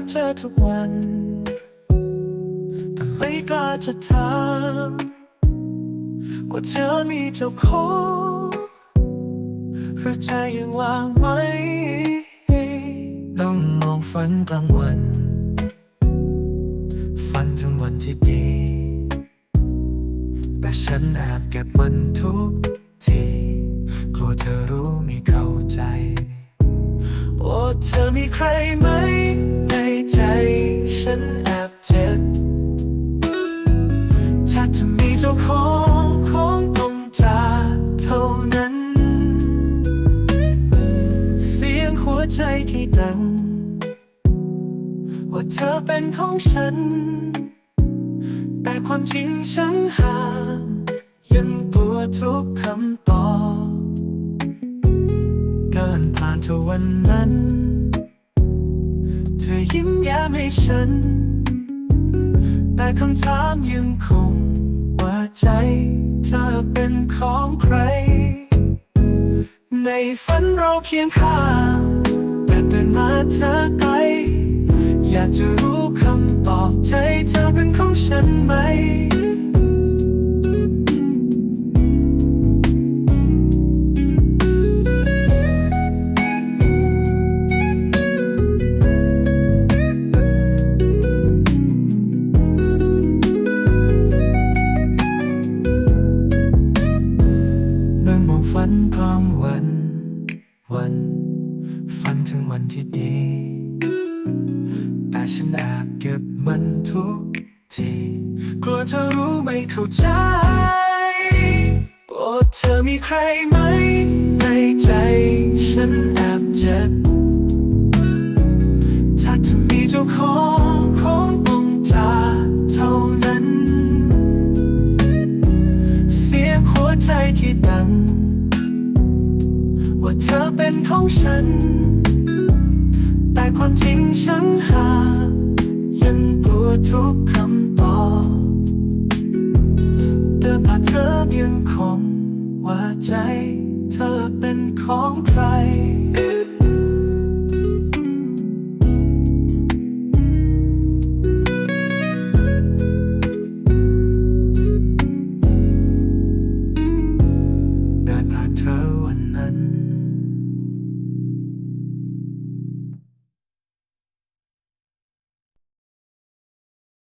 ทุกวัน แต่ไม่กล้าจะถามว่าเธอมีเจ้าของหรือใจยังว่างไหม ต้องมองฝันกลางวัน ฝันถึงวันที่ดี แต่ฉันแอบเก็บมันทุกทีกลัวเธอรู้ไม่เข้าใจ โอ้เธอมีใครไหม ฉันแอบเจ็บถ้าจะมีเจ้าของคงต้องจากเท่านั้น เสียงหัวใจที่ดัง ว่าเธอเป็นของฉัน แต่ความจริงฉันห่างยังปวดทุกคำตอบเดินผ่านเธอวันนั้น ยิ้มแย้มให้ฉัน แต่คำถามยังคงว่าใจเธอเป็นของใคร ในฝันเราเคียงข้างแต่เป็นมาเธอไกล อยากจะรู้คำตอบใจเธอเป็นของฉันไหม วัน วัน ฝันถึงวันที่ดี แต่ฉันแอบเก็บมันทุกทีกลัวเธอรู้ไม่เข้าใจโอ้เธอมีใครไหม ในใจ ฉันแอบเจ็บถ้าจะมีเจ้าของคงต้องจาเท่านั้น เสียงหัวใจที่ดัง ว่าเธอเป็นของฉัน แต่ความจริงฉันหา ยังกลัวทุกคำตอบแต่ผ่าเธอยังคงว่าใจ เธอเป็นของใคร